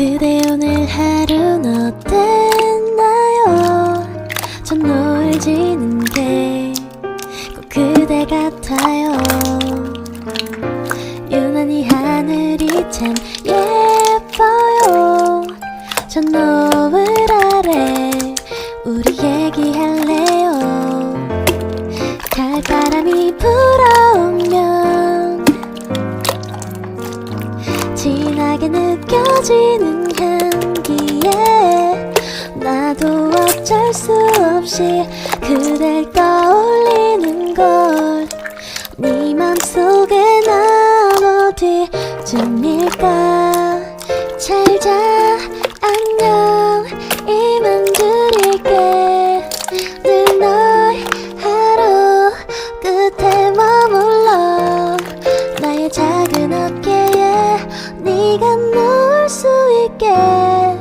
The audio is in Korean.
그대 오늘 하루는 어땠나요? 전 노을 지는 게 꼭 그대 같아요. 유난히 하늘이 참 예뻐요. 전 노을 아래 우리 얘기할래요. 갈 바람이 불 달하게 느껴지는 향기에 나도 어쩔 수 없이 그댈 떠올리는 걸네 맘속에 난 어디쯤일까 잘 자. 你看